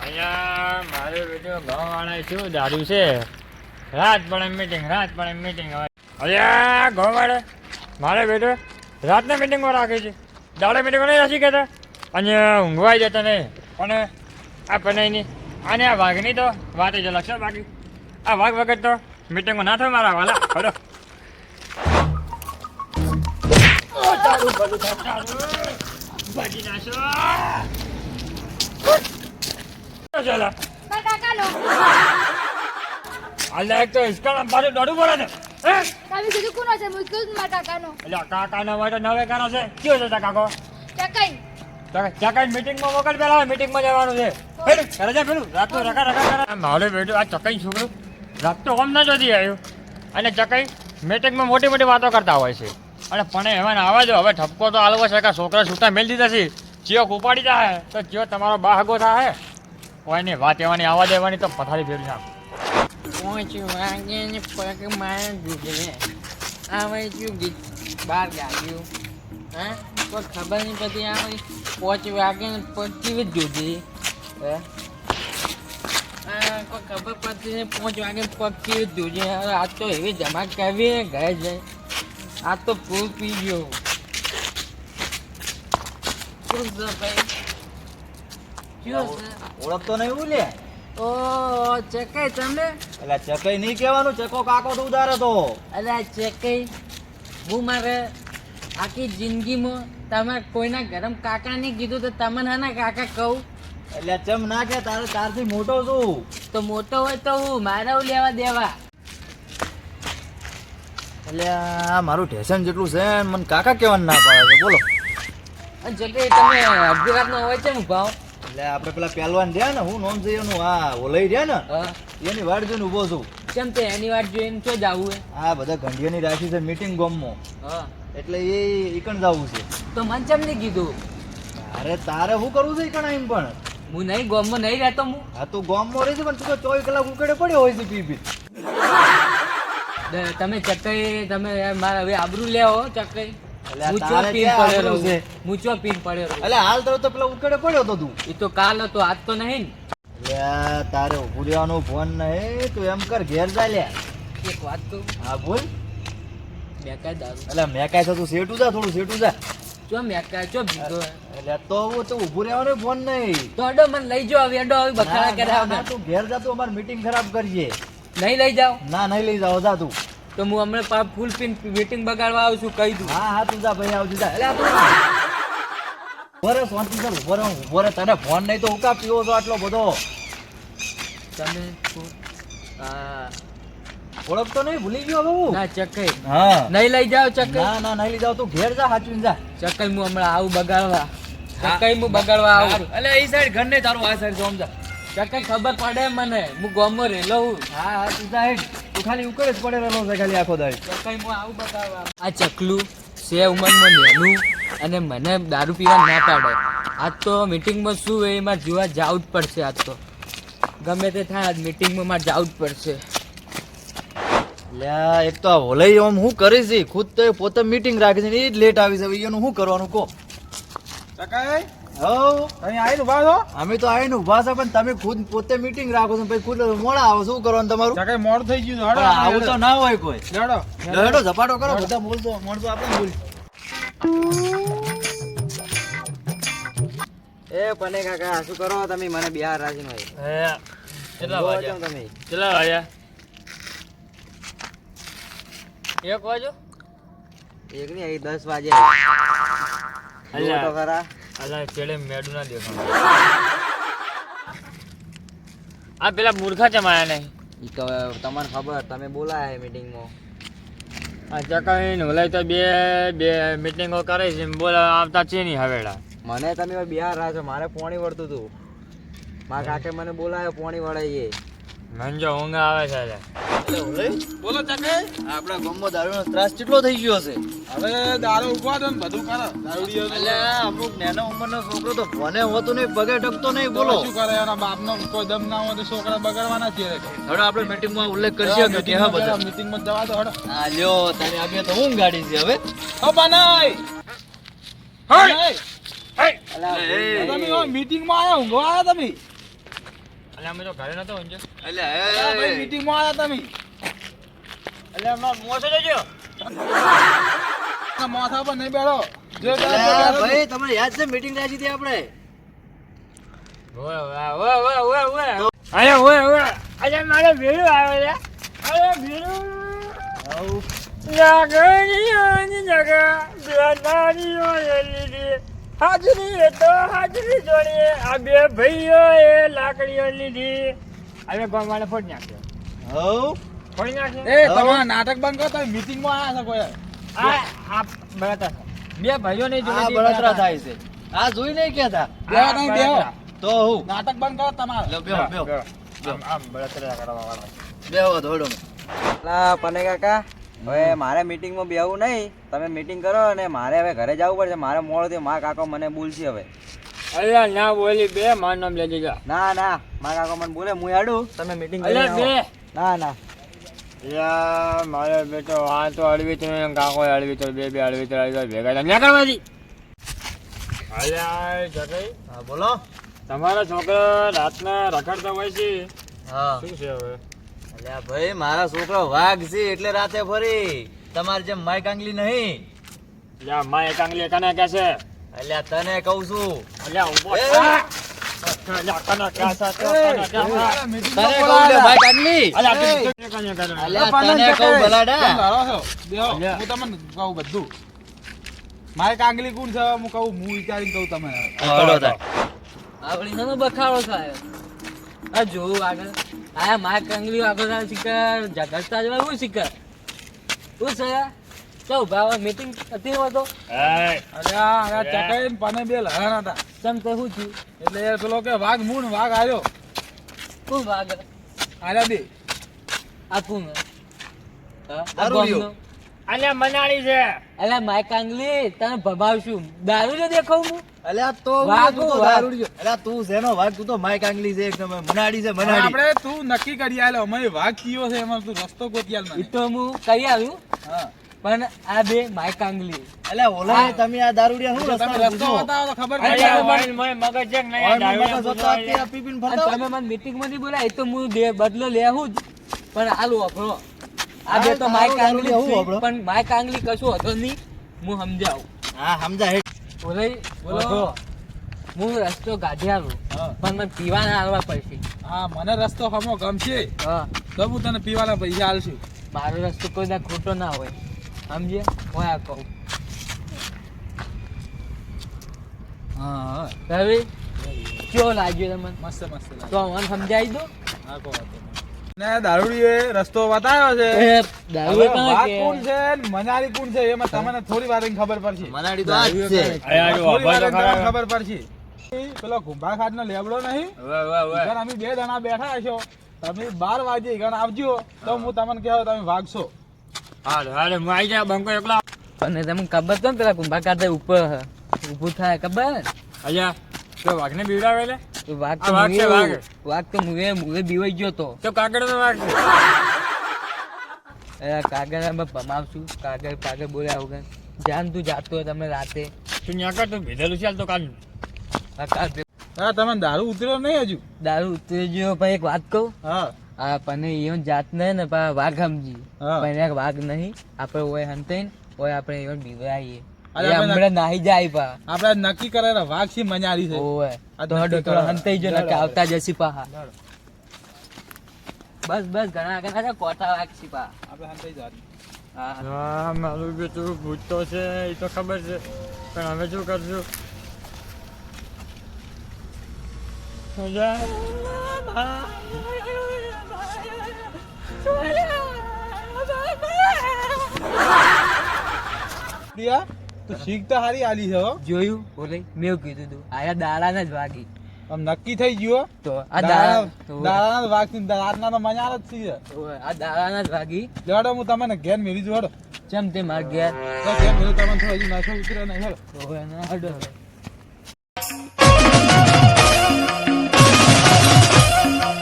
અહીંયા મારે બેટો ઘઉંવાળા શું દારૂ છે? રાત મીટિંગ રાત પડે મીટિંગ અલ્યા ઘઉંવાળા મારે બેટો રાતના મીટિંગમાં રાખે છે. દાડે મીટિંગમાં નહીં રાખી કહેતા. અને ઊંઘવાઈ જતા નહીં. પણ આ પનાઈની અને આ વાઘની તો વાત જ અલગ છે બાકી. આ વાઘ વગર તો મીટિંગમાં ના થાય મારા વાલા. ખરો તારું. ભાજી નાખો. ચાલો અલ્યા એક તો દોડું પડે છે? તમે કીધું કોનો છે? મું કીધું મારા કાકાનો અલ્યા કાકાનો હોય તો નવે કાનો છે. કયો છે કાકો? ચકઈ. ત્યાં કઈ મીટિંગમાં મોકલ પેલા મીટિંગમાં જવાનું છે. હેડ, ઘરે જા પેલું. રાત તો રખા રખા કરે મારે બેટું આ ચકઈ છોકરું. રાત તો ઓમ ના જોતી આવ્યું. અને ચકાઈ મીટિંગમાં મોટી મોટી વાતો કરતા હોય છે. અને પણ એમાં આવા જો હવે ઠપકો તો આલવો છે. કે છોકરા છૂટા મેળ દીધા છે? ચિયો ઉપાડી જાય તો ચિયો તમારો બાહગો થાય હોય ને વાત એવાની આવા દેવાની તો પથારી ફેરવી નાખ. પહોંચ વાગે ને પગ મારે ગુજરે આવે શું ગીત. બહાર ગાયું. હા? કોઈ ખબર નહીં પછી આવે. પહોંચ વાગે ને કેવી જોજે હે? કોઈ ખબર પડતી નહીં પાંચ વાગે પગ કેવી હવે આજ તો એવી જમા કરવી ઘરે જઈ. આજ તો ફૂલ પી ગયો. ઓળખતો નહીં એવું લે. ઓ ચકાઈ તમને? એટલે ચકઈ નહીં કહેવાનું ચકો કાકો તો ઉધારે તો. એટલે ચેકઈ હું મારે આખી જિંદગીમાં તમે કોઈના ગરમ કાકા નહીં કીધું તો તમને હા કાકા કહું? એટલે ચમ ના કે તારે તારથી મોટો છું. તો મોટો હોય તો હું મારે લેવા દેવા? એટલે આ મારું ટેશન જેટલું છે મને કાકા કહેવાનું ના પાડે છે. બોલો. અને ચકઈ તમે અડધી રાતનો હોય છે ભાવ? એટલે આપણે પેલા પહેલવાન રહ્યા ને હું નોમ એનું આ ઓલઈ રહ્યા ને એની વાડ જોઈને ઊભો છું. કેમ તે એની વાત જોઈને તો જવું આ બધા ઘંટિયાની રાખી છે મીટિંગ ગોમમાં હા. એટલે એ ઈકણ જવું છે. તો મને કેમ નહીં કીધું? અરે તારે શું કરવું છે ઈકણ એમ પણ? હું નહીં ગોમમાં નહીં રહેતો હું. હા તું ગોમમાં રહી છે પણ તું તો ચોવીસ કલાક ઉકેડે પડ્યો હોય છે પી પી તમે ચકઈ તમે મારા હવે આબરૂ લેવો ચકઈ. પીન પડ્યો એટલે હાલ તો તો ઉકેડે પડ્યો તો તું. એ તો કાલ હતો આજ તો નહીં. ને એટલે આ તારે ઉભું ફોન નહીં તું એમ કર ઘેર જા લે. એક વાત કહું. હા બોલ. મેકાય દારૂ એટલે મેં કાંઈ તું સેટું જા થોડું સેટું જા. ચો મેકાય ચો ભીગો? એટલે તો હું તો ઊભું રહેવાનું ફોન નહીં. તો અડો મને લઈ જાઓ હવે અડો હવે બખાડા વગર. તું ઘેર જા તું અમારી મીટિંગ ખરાબ કરજે. નહીં લઈ જાઓ? ના નહીં લઈ જાઓ જા તું. તો હું હમણાં પા ફૂલ પીન મીટિંગ બગાડવા આવું છું કહી દઉં. હા હા તું જા ભાઈ આવજો જા. એટલે આ તું ઊભો રે શાંતિ સર ઊભો રે ઊભો રે તને ફોન નહીં તો હું કા પીવો છો આટલો બધો? તમે ઓળખતો નહીં ભૂલી ગયો બાબુ ના ચકઈ. હા. નહીં લઈ જાઓ ચકઈ? ના ના નહીં લઈ જાઓ તું ઘેર જા હાચવીને જા. ચકઈ હું હમણાં આવું બગાડવા. ચકઈ હું બગાડવા આવું એટલે એ સાઈડ ઘર ને તારું આ સાઈડ જોમ ચકઈ ખબર પડે મને. હું ગોમો રહેલો હું. હા હા તું સાહેબ તું ખાલી ઉકળ જ પડે રહેલો છે ખાલી આખો દાડી. કાકા હું આવું બતાવવા. આ ચકલું છે ઉંમરમાં નેનું અને મને દારૂ પીવા ના પાડે. આજ તો મીટિંગમાં શું હોય એમાં જોવા જવું જ પડશે આજ તો. ગમે તે થાય આજ મીટિંગમાં મારે જવું જ પડશે. લ્યા એક તો આ હોલઈ ઓમ હું કરી છે ખુદ તો પોતે મીટિંગ રાખી છે ને એ જ લેટ આવી છે એનું શું કરવાનું કહો? ચકાઈ હો. અહીં આવીને ઊભા છો? અમે તો પણ તમે ખુદ પોતે મીટિંગ રાખો છો પછી ખુદ મોડા આવો શું કરવાનું તમારું? મોડું થઈ ગયું આવું તો ના હોય કોઈ. લેવડો. ઝપાટો કરો. બધા બોલતો મળતો આપણે બોલ એ પને કાકા શું કરો તમે? મને બિહાર કેટલા વાગ્યા? તમે? કેટલા વાગ્યા? એક વાજો એક નહીં દસ વાગે અલ્યા. ખરા. અલ્યા ચેડે મેડું ના દેખાણ આ પેલા મૂર્ખા ચમાયા નહીં ઈ તો તમને ખબર તમે બોલાય મીટિંગમાં આ ચકાઈને ઓલાય તો બે બે મીટિંગો કરે છે બોલા આવતા છે નહીં હવેડા. મને તમે બિહાર રાખો મારે પોણી વળતું હતું. મારા કાકે મને બોલાયો પોણી વળાઈએ. મને જો ઊંઘ આવે છે અલ્યા. બોલો ચકાઈ આપણા ગામમાં દારૂનો ત્રાસ કેટલો થઈ ગયો છે હવે દારૂ ઊભા દો ને બધું કરો. દારૂડિયો ને એટલે અમુક નાના ઉંમરનો છોકરો તો ભણે હોતો નહીં પગે ટકતો નહીં બોલો. શું કરે? એના બાપનો કોઈ દમ ના હોય તો છોકરા બગાડવાના છે હવે આપણે મીટિંગમાં ઉલ્લેખ કરશે કે હા બધા. મીટિંગમાં જવા દો હડો. હા લ્યો તારે આગળ તો ઊંઘ ગાડી છે હવે. ઓ બનાય. હઈ! બનાય. હઈ! અલા, એ, તમે મીટિંગમાં આવ્યા ઊંઘવા આવ્યા તમે? એટલે અમે તો ઘરે નતો ઊંઘ્યો. એટલે અલા, ભાઈ મીટિંગમાં આવ્યા તમે. એટલે અમાર મોસો જજો. માથા પર નહીં બેઠો. જો તારે અલ્યા, તો બેઠો ભાઈ તમને યાદ છે મીટિંગ રાખી હતી આપણે? ઓય ઓય ઓય ઓય ઓય ઓય. અરે ઓય ઓય. અરે મારે ભેડું આવે છે. અરે ભેડું લાગણીઓની જગા બેનારીઓ લીધી હાજરી એ તો હાજરી જોડીએ આ બે ભાઈઓ એ લાકડીઓ લીધી. હવે ગોમાને ફોડી નાખ્યો હઉ ફોડી નાખ્યો એ તમારા નાટક બંધ કરો તમે મીટિંગમાં આવ્યા છો કોઈ. આ આ બળતરા. બે ભાઈઓ ને આ બળતરા થાય છે. આ જોઈ નહીં કેતા બેહો. નહીં, બેહો. તો હું? નાટક બંધ કરો તમારે. લો, બેહો બેહો. આમ બળતરા કરવા વાળા. બેહો ધોડો લા પને કાકા. હવે મારે મીટિંગમાં બેવું નહીં. તમે મીટિંગ કરો અને મારે હવે ઘરે જવું પડશે. મારે મોડ થયું. મારા કાકો મને બોલશે હવે. અલ્યા ના બોલી બે. મારું નામ લેજે જા. ના ના. મારા કાકો મને બોલે હું હેડું. તમે મીટિંગ કરી અલ્યા બે. ના ના. યા મારે બેટો આ તો અળવી તો કાકો અળવી તો બે બે અળવી તો અડવી તો ભેગા ના ન્યા કરવાથી અલ્યા જગઈ. હા બોલો. તમારા છોકરા રાતના રખડતા હોય છે. હા. શું છે હવે? અલ્યા ભાઈ મારા છોકરો વાઘ છે એટલે રાતે ફરી. તમારે જેમ માય કાંગલી નહીં. અલ્યા માય કાંગલી કને કે છે અલ્યા તને કહું છું. અલ્યા ઊભો અલ્યા કને કે છે તને કહું તને કહું બલાડા. હું. તમને કહું બધું. મારે કાંગલી કોણ છે? હું કહું હું વિચારીને કહું તમે હળો થાય. આપણી બખાડો થાય. આ જોવું આગળ. આ માર કંગલી આગળ શિકર શિખર. જવા હું શિકર શું છે? તો ઊભા મીટિંગ હતી હોય તો? એય, અરે આ ચકાઈ પાને બે લહણ હતા. ચમ તો હું છું? એટલે એ પેલો કે વાઘ મૂન વાઘ આવ્યો કોણ વાઘ? આલ્યા બે. આ કોણ? અલ્યા મનાળી છે. અલ્યા માય કાંગલી તને ભભાવશું દારૂ જો દેખાવ હું? અલ્યા તો. અલ્યા તું શેનો વાઘ? તું તો માઈક આંગલી છે એકદમ મનાડી છે મનાડી. આપણે તું નક્કી કરી આલ્યો અમે વાઘ કયો છે એમાં તું રસ્તો ગોતી આલ મને તો હું કરી આવ્યું હા. પણ આ બે માય આંગલી અલ્યા ઓલા તમે આ દારૂડિયા શું રસ્તો રસ્તો બતાવો તો ખબર પડી મગજ નહીં દારૂડિયા ફરતા તમે મને મીટિંગમાંથી બોલાય એ તો હું બે બદલો લેવું જ. પણ આલુ આપણો આ બે તો આ માય કાંગલી દારૂ જ લેવું છે, પણ માય કાંગલી કશું હતો નહીં હું સમજાવું. હા સમજા બોલાય બોલો. બોલો. હું રસ્તો ગાઢી આવું. પણ મને પીવાના હાલવા પડશે. હા મને રસ્તો હમો ગમશે. હા. તો હું તને પીવાના પૈસા આલશું. મારો રસ્તો કોઈ ના ખોટો ના હોય. સમજે હું આ કહું. હા રવિ કેવો લાગ્યો તમને? મસ્ત મસ્ત. તો મને સમજાવી દો. હા કહો. ને દારૂડીએ રસ્તો બતાવ્યો છે? કોણ છે મનારી કોણ છે એમાં તમને થોડી વાર ખબર પડશે. મનાડી તો છે. થોડી વાર. ખબર પડશે. પેલો કુંભાર ખાટનો લેબડો નહીં? અમે બે જણા બેઠા છો. તમે બાર વાગે ઈકન આવજો. તો હું તમને કહેવાય તમે વાગશો. હાલ હાલ હું આવી જાય બંકો એકલા અને તમને ખબર તો ને પેલા કુંભા કાઢે ઉપર ઊભું થાય ખબર? અલ્યા તો વાઘને બીવડાવે લે? તો વાઘ તો વાઘ છે, વાઘ. વાઘ તો મુવે મુએ બીવાઈ ગયો તો. તો કાગળ તો વાઘ છે. અમે ભમાવશું જાન તું જાતો હોય તમે રાતે. તું ન્યા કર તું ભીધેલું છે તો કાલ. હા તમે દારૂ ઉતર્યો નહીં હજુ? દારૂ ઉતરી ગયો પણ એક વાત કહું. હા. આ પણ એવું જાત નહીં ને વાઘ સમજી. પણ વાઘ નહીં. આપણે ઓય હંતે ઓય આપણે એવું બીવરાઈએ અરે એ આપણે હમણાં નાહી જાય પા. આપણે નક્કી કરેલા વાઘ છે. મનારી છે ઓય તો હડો થોડો હંતાઈ જો ને આવતા જસી પાહા. બસ બસ ઘણા ઘણા છે, કોઠા વાઘ છી પા. આપણે હંતાઈ જવાનું. હા. હા મારું બેટું ભૂત તો છે એ તો ખબર છે. પણ હવે શું કરશું? પ્રિયા તું શીખ તો હારી આલી છે હો. જોયું? બોલે મેં કીધું તું. આયા દાડાના જ વાગી. આમ નક્કી થઈ ગયો તો આ દાડા દાડાના જ વાગતી દાડા તો મજા જ છે. આ દાડાના જ વાગી. લેડો હું તમને ઘેર મેરી જોડો ચમ તે માર ઘેર. તો ઘેર મેરી તમને હજી નાખો ઉતરે નહીં હડો.